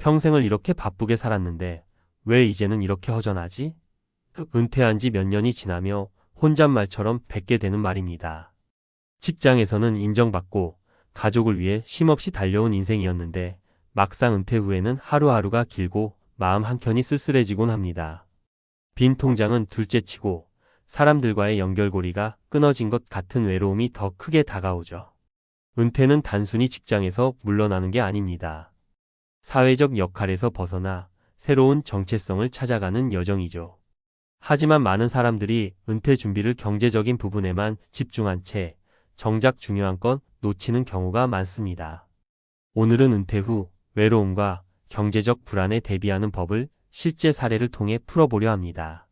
평생을 이렇게 바쁘게 살았는데 왜 이제는 이렇게 허전하지? 은퇴한 지 몇 년이 지나며 혼잣말처럼 뱉게 되는 말입니다. 직장에서는 인정받고 가족을 위해 쉼없이 달려온 인생이었는데 막상 은퇴 후에는 하루하루가 길고 마음 한켠이 쓸쓸해지곤 합니다. 빈 통장은 둘째치고 사람들과의 연결고리가 끊어진 것 같은 외로움이 더 크게 다가오죠. 은퇴는 단순히 직장에서 물러나는 게 아닙니다. 사회적 역할에서 벗어나 새로운 정체성을 찾아가는 여정이죠. 하지만 많은 사람들이 은퇴 준비를 경제적인 부분에만 집중한 채 정작 중요한 건 놓치는 경우가 많습니다. 오늘은 은퇴 후 외로움과 경제적 불안에 대비하는 법을 실제 사례를 통해 풀어보려 합니다.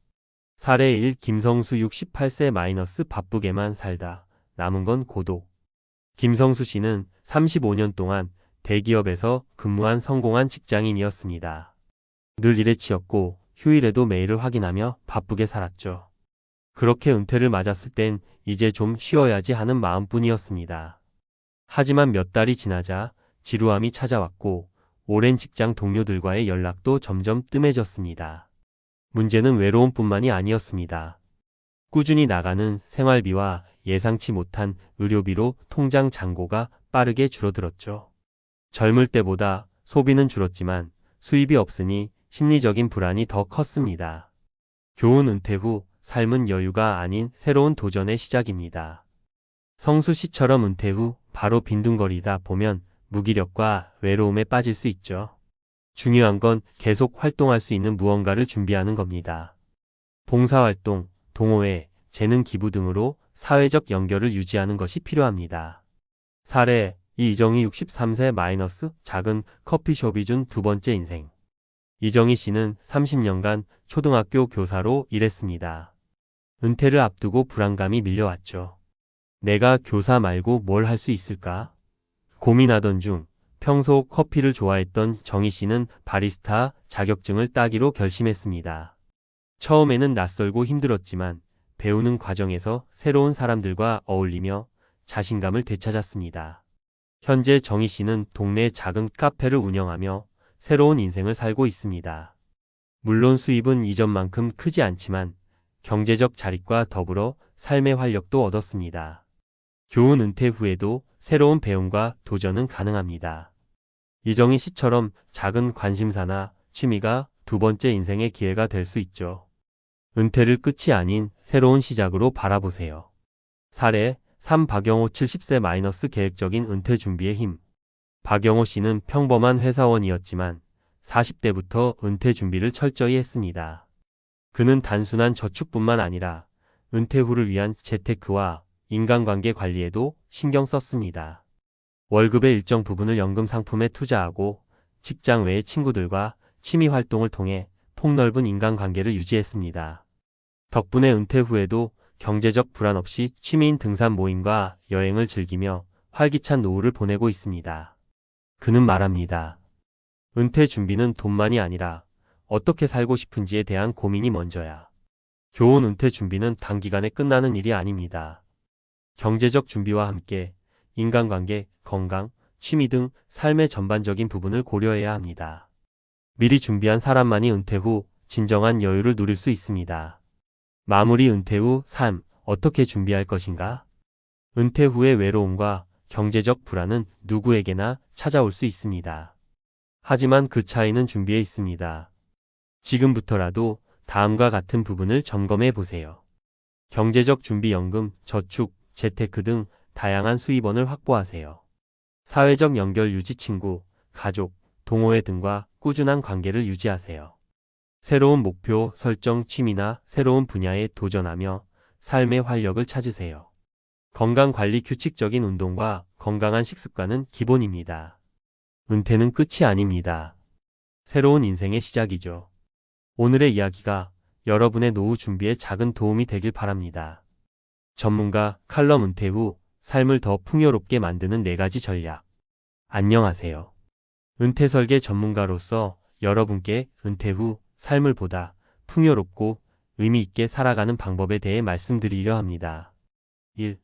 사례 1 김성수 68세 마이너스 바쁘게만 살다. 남은 건 고독. 김성수 씨는 35년 동안 대기업에서 근무한 성공한 직장인이었습니다. 늘 일에 치였고 휴일에도 메일을 확인하며 바쁘게 살았죠. 그렇게 은퇴를 맞았을 땐 이제 좀 쉬어야지 하는 마음뿐이었습니다. 하지만 몇 달이 지나자 지루함이 찾아왔고 오랜 직장 동료들과의 연락도 점점 뜸해졌습니다. 문제는 외로움뿐만이 아니었습니다. 꾸준히 나가는 생활비와 예상치 못한 의료비로 통장 잔고가 빠르게 줄어들었죠. 젊을 때보다 소비는 줄었지만 수입이 없으니 심리적인 불안이 더 컸습니다. 교훈 은퇴 후 삶은 여유가 아닌 새로운 도전의 시작입니다. 성수 씨처럼 은퇴 후 바로 빈둥거리다 보면 무기력과 외로움에 빠질 수 있죠. 중요한 건 계속 활동할 수 있는 무언가를 준비하는 겁니다. 봉사활동, 동호회, 재능 기부 등으로 사회적 연결을 유지하는 것이 필요합니다. 사례 이정희 63세 마이너스 작은 커피숍이 준 두 번째 인생. 이정희 씨는 30년간 초등학교 교사로 일했습니다. 은퇴를 앞두고 불안감이 밀려왔죠. 내가 교사 말고 뭘 할 수 있을까? 고민하던 중 평소 커피를 좋아했던 정희 씨는 바리스타 자격증을 따기로 결심했습니다. 처음에는 낯설고 힘들었지만 배우는 과정에서 새로운 사람들과 어울리며 자신감을 되찾았습니다. 현재 정희 씨는 동네 작은 카페를 운영하며 새로운 인생을 살고 있습니다. 물론 수입은 이전만큼 크지 않지만 경제적 자립과 더불어 삶의 활력도 얻었습니다. 교훈 은퇴 후에도 새로운 배움과 도전은 가능합니다. 이정희 씨처럼 작은 관심사나 취미가 두 번째 인생의 기회가 될 수 있죠. 은퇴를 끝이 아닌 새로운 시작으로 바라보세요. 사례 3 박영호 70세 마이너스 계획적인 은퇴 준비의 힘. 박영호 씨는 평범한 회사원이었지만 40대부터 은퇴 준비를 철저히 했습니다. 그는 단순한 저축뿐만 아니라 은퇴 후를 위한 재테크와 인간관계 관리에도 신경 썼습니다. 월급의 일정 부분을 연금 상품에 투자하고 직장 외의 친구들과 취미 활동을 통해 폭넓은 인간관계를 유지했습니다. 덕분에 은퇴 후에도 경제적 불안 없이 취미인 등산 모임과 여행을 즐기며 활기찬 노후를 보내고 있습니다. 그는 말합니다. 은퇴 준비는 돈만이 아니라 어떻게 살고 싶은지에 대한 고민이 먼저야. 교훈 은퇴 준비는 단기간에 끝나는 일이 아닙니다. 경제적 준비와 함께 인간관계, 건강, 취미 등 삶의 전반적인 부분을 고려해야 합니다. 미리 준비한 사람만이 은퇴 후 진정한 여유를 누릴 수 있습니다. 마무리 은퇴 후 삶, 어떻게 준비할 것인가? 은퇴 후의 외로움과 경제적 불안은 누구에게나 찾아올 수 있습니다. 하지만 그 차이는 준비에 있습니다. 지금부터라도 다음과 같은 부분을 점검해 보세요. 경제적 준비연금, 저축, 재테크 등 다양한 수입원을 확보하세요. 사회적 연결 유지 친구, 가족, 동호회 등과 꾸준한 관계를 유지하세요. 새로운 목표 설정 취미나 새로운 분야에 도전하며 삶의 활력을 찾으세요. 건강관리 규칙적인 운동과 건강한 식습관은 기본입니다. 은퇴는 끝이 아닙니다. 새로운 인생의 시작이죠. 오늘의 이야기가 여러분의 노후 준비에 작은 도움이 되길 바랍니다. 전문가 칼럼 은퇴 후 삶을 더 풍요롭게 만드는 4가지 전략. 안녕하세요. 은퇴 설계 전문가로서 여러분께 은퇴 후 삶을 보다 풍요롭고 의미 있게 살아가는 방법에 대해 말씀드리려 합니다. 1.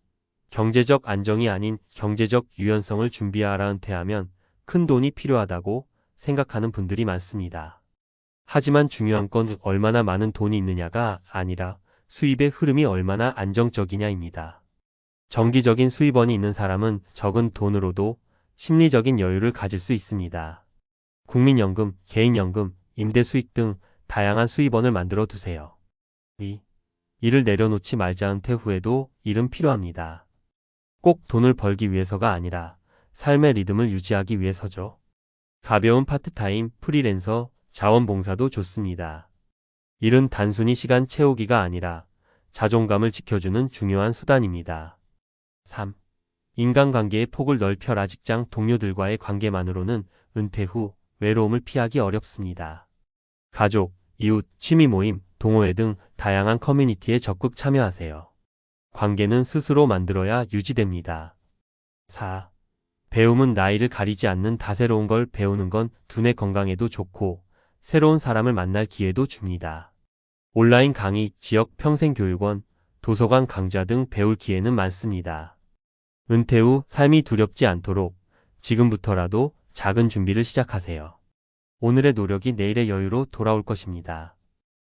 경제적 안정이 아닌 경제적 유연성을 준비하라 은퇴하면 큰 돈이 필요하다고 생각하는 분들이 많습니다. 하지만 중요한 건 얼마나 많은 돈이 있느냐가 아니라 수입의 흐름이 얼마나 안정적이냐입니다. 정기적인 수입원이 있는 사람은 적은 돈으로도 심리적인 여유를 가질 수 있습니다. 국민연금, 개인연금, 임대 수익 등 다양한 수입원을 만들어 두세요. 2. 일을 내려놓지 말자 은퇴 후에도 일은 필요합니다. 꼭 돈을 벌기 위해서가 아니라 삶의 리듬을 유지하기 위해서죠. 가벼운 파트타임, 프리랜서, 자원봉사도 좋습니다. 일은 단순히 시간 채우기가 아니라 자존감을 지켜주는 중요한 수단입니다. 3. 인간관계의 폭을 넓혀라 직장 동료들과의 관계만으로는 은퇴 후 외로움을 피하기 어렵습니다. 가족, 이웃, 취미 모임, 동호회 등 다양한 커뮤니티에 적극 참여하세요. 관계는 스스로 만들어야 유지됩니다. 4. 배움은 나이를 가리지 않는 다채로운 걸 배우는 건 두뇌 건강에도 좋고 새로운 사람을 만날 기회도 줍니다. 온라인 강의, 지역 평생교육원, 도서관 강좌 등 배울 기회는 많습니다. 은퇴 후 삶이 두렵지 않도록 지금부터라도 작은 준비를 시작하세요. 오늘의 노력이 내일의 여유로 돌아올 것입니다.